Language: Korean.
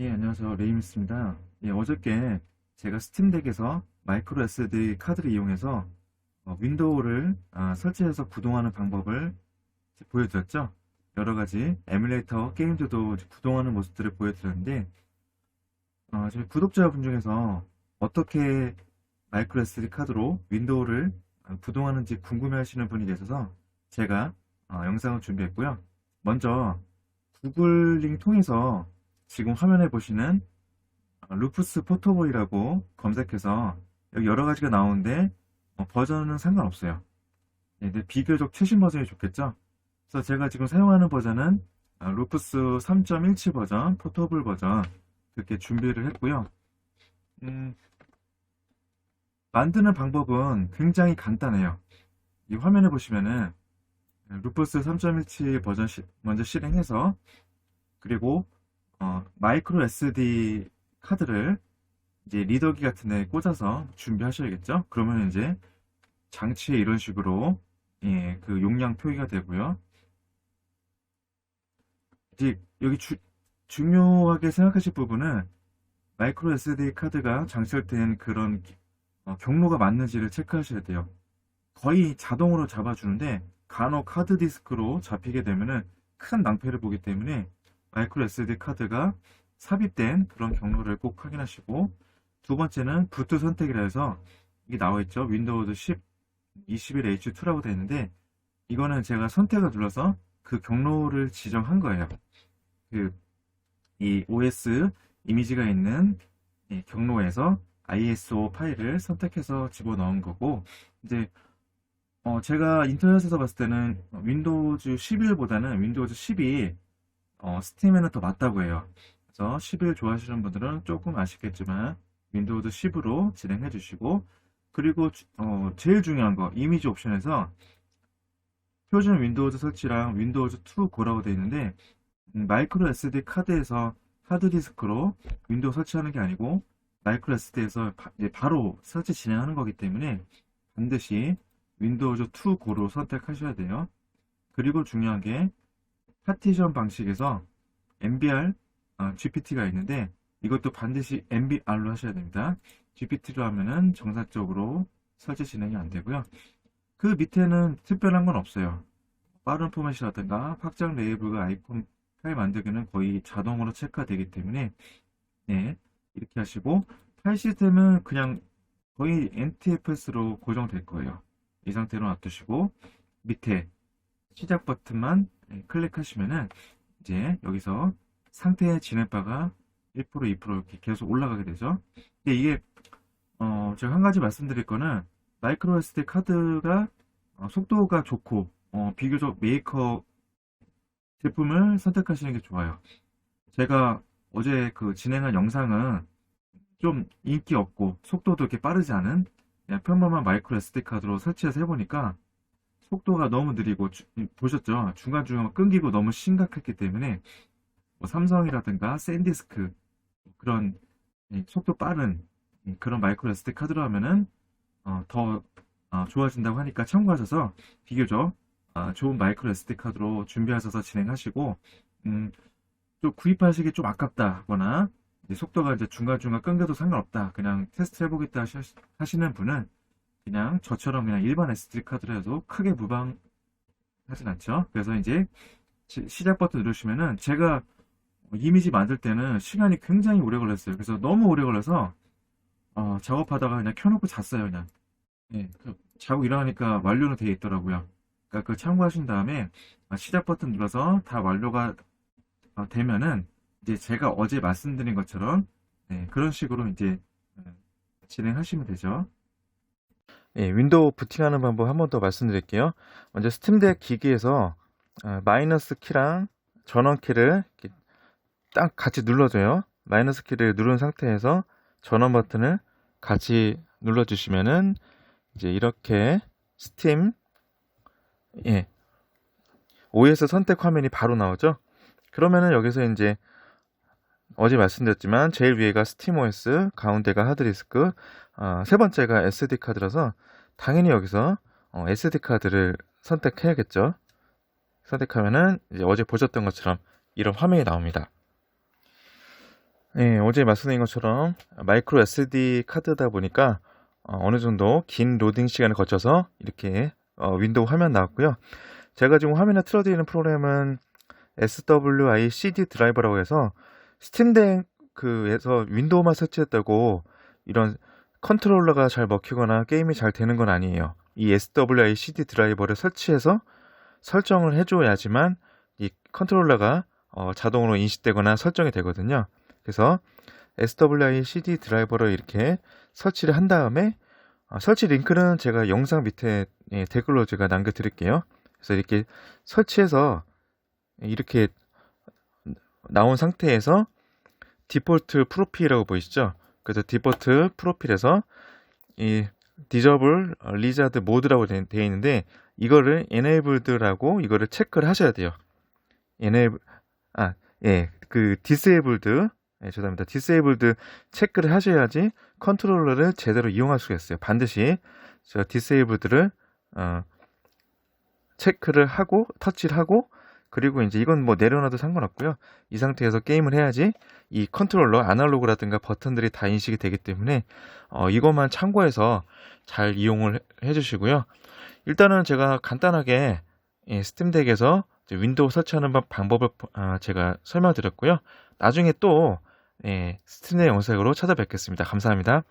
예, 안녕하세요. 레이미스입니다. 예, 어저께 제가 스팀덱에서 마이크로 SD 카드를 이용해서 어, 윈도우를 아, 설치해서 구동하는 방법을 보여드렸죠. 여러 가지 에뮬레이터 게임들도 구동하는 모습들을 보여드렸는데, 어, 저희 구독자분 중에서 어떻게 마이크로 SD 카드로 윈도우를 아, 구동하는지 궁금해 하시는 분이 계셔서 제가 어, 영상을 준비했고요. 먼저 구글링 통해서 지금 화면에 보시는 어, 루프스 포토보이라고 검색해서 여기 여러 가지가 나오는데 어, 버전은 상관없어요. 네, 근데 비교적 최신 버전이 좋겠죠? 그래서 제가 지금 사용하는 버전은 아, 루프스 3.17 버전, 포토블 버전 그렇게 준비를 했고요. 음, 만드는 방법은 굉장히 간단해요. 이 화면에 보시면은 루프스 3.17 버전 시- 먼저 실행해서 그리고 어, 마이크로 SD 카드를 이제 리더기 같은 데 꽂아서 준비하셔야겠죠? 그러면 이제 장치에 이런 식으로 예, 그 용량 표기가 되고요. 이제 여기 주- 중요하게 생각하실 부분은 마이크로 SD 카드가 장착된 그런 어, 경로가 맞는지를 체크하셔야 돼요. 거의 자동으로 잡아주는데 간혹 하드 디스크로 잡히게 되면은 큰 낭패를 보기 때문에 마이크로 SD 카드가 삽입된 그런 경로를 꼭 확인하시고 두 번째는 부트 선택이라 해서 이게 나와 있죠. 윈도우즈 10, 21H2라고 되어 있는데 이거는 제가 선택을 눌러서 그 경로를 지정한 거예요. 그 이 OS 이미지가 있는 이 경로에서 ISO 파일을 선택해서 집어넣은 거고 이제 어, 제가 인터넷에서 봤을 때는 윈도우즈 11보다는 윈도우즈 10이 어, 스팀에는 더 맞다고 해요. 그래서 11 좋아하시는 분들은 조금 아쉽겠지만 윈도우즈 10으로 진행해 주시고 그리고 주- 어, 제일 중요한 거 이미지 옵션에서 표준 윈도우즈 설치랑 윈도우즈 2 고라고 되어 있는데 음, 마이크로 SD 카드에서 하드디스크로 윈도우 설치하는 게 아니고 마이크로 SD에서 바로 설치 진행하는 거기 때문에 반드시 윈도우즈 2 고로 선택하셔야 돼요. 그리고 중요한 게 파티션 방식에서 MBR, 아, GPT가 있는데 이것도 반드시 MBR로 하셔야 됩니다. GPT로 하면은 정상적으로 설치 진행이 안 되고요. 그 밑에는 특별한 건 없어요. 빠른 포맷이라든가 확장 레이블과 아이콘 파일 만들기는 거의 자동으로 체크가 되기 때문에 네, 이렇게 하시고 파일 시스템은 그냥 거의 NTFS로 고정될 거예요. 이 상태로 놔두시고 밑에 시작 버튼만 네, 클릭하시면은 이제 여기서 상태 진행바가 1% 2% 이렇게 계속 올라가게 되죠. 근데 이게 어 제가 한 가지 말씀드릴 거는 마이크로 SD 카드가 어, 속도가 좋고 어, 비교적 메이커 제품을 선택하시는 게 좋아요. 제가 어제 그 진행한 영상은 좀 인기 없고 속도도 이렇게 빠르지 않은 평범한 마이크로 SD 카드로 설치해서 해보니까 속도가 너무 느리고 주- 보셨죠? 중간중간 끊기고 너무 심각했기 때문에 뭐 삼성이라든가 샌디스크 그런 이 속도 빠른 이 그런 마이크로 SD 카드로 하면은 어, 더 어, 좋아진다고 하니까 참고하셔서 비교적 아, 좋은 마이크로 SD 카드로 준비하셔서 진행하시고 음, 좀 구입하시기 좀 아깝다거나 이제 속도가 이제 중간중간 끊겨도 상관없다 그냥 테스트 해보겠다 하시, 하시는 분은 그냥 저처럼 그냥 일반 SD 카드로 해도 크게 무방하진 않죠. 그래서 이제 시- 시작 버튼 누르시면은 제가 이미지 만들 때는 시간이 굉장히 오래 걸렸어요. 그래서 너무 오래 걸려서 어, 작업하다가 그냥 켜놓고 잤어요. 그냥 예, 그 자고 일어나니까 완료는 되어 있더라고요. 그러니까 그걸 참고하신 다음에 아, 시작 버튼 눌러서 다 완료가 어, 되면은 이제 제가 어제 말씀드린 것처럼 네, 그런 식으로 이제 음, 진행하시면 되죠. 예, 윈도우 부팅하는 방법 한 번 더 말씀드릴게요. 먼저 스팀덱 기기에서 아, 마이너스 키랑 전원 키를 이렇게 딱 같이 눌러줘요. 마이너스 키를 누른 상태에서 전원 버튼을 같이 눌러주시면은 이제 이렇게 스팀 예 OS 선택 화면이 바로 나오죠. 그러면은 여기서 이제 어제 말씀드렸지만 제일 위에가 스팀 OS, 가운데가 하드디스크, 어, 세 번째가 SD 카드라서 당연히 여기서 어, SD 카드를 선택해야겠죠. 선택하면은 이제 어제 보셨던 것처럼 이런 화면이 나옵니다. 네, 어제 말씀드린 것처럼 마이크로 SD 카드다 보니까 어, 느 정도 긴 로딩 시간을 거쳐서 이렇게 어, 윈도우 화면 나왔고요. 제가 지금 화면에 틀어드리는 프로그램은 SWI CD 드라이버라고 해서 스팀덱에서 윈도우만 설치했다고 이런 컨트롤러가 잘 먹히거나 게임이 잘 되는 건 아니에요. 이 SWI CD 드라이버를 설치해서 설정을 해줘야지만 이 컨트롤러가 어, 자동으로 인식되거나 설정이 되거든요. 그래서 SWI CD 드라이버를 이렇게 설치를 한 다음에 어, 설치 링크는 제가 영상 밑에 예, 댓글로 제가 남겨드릴게요. 그래서 이렇게 설치해서 이렇게 나온 상태에서 디폴트 프로필이라고 보이시죠? 그래서 디폴트 프로필에서 이 디저블 리자드 모드라고 되어 있는데 이거를 enabled라고 이거를 체크를 하셔야 돼요. enable 아, 예. 그 디세이블드 예, 죄송합니다. 디세이블드 체크를 하셔야지 컨트롤러를 제대로 이용할 수가 있어요. 반드시 저 디세이블드를 어, 체크를 하고 터치를 하고 그리고 이제 이건 뭐 내려놔도 상관없고요. 이 상태에서 게임을 해야지 이 컨트롤러 아날로그라든가 버튼들이 다 인식이 되기 때문에 어, 이것만 참고해서 잘 이용을 해 주시고요. 일단은 제가 간단하게 예, 스팀덱에서 윈도우 설치하는 방- 방법을 아, 제가 설명드렸고요. 나중에 또 예, 스팀덱 영상으로 찾아뵙겠습니다. 감사합니다.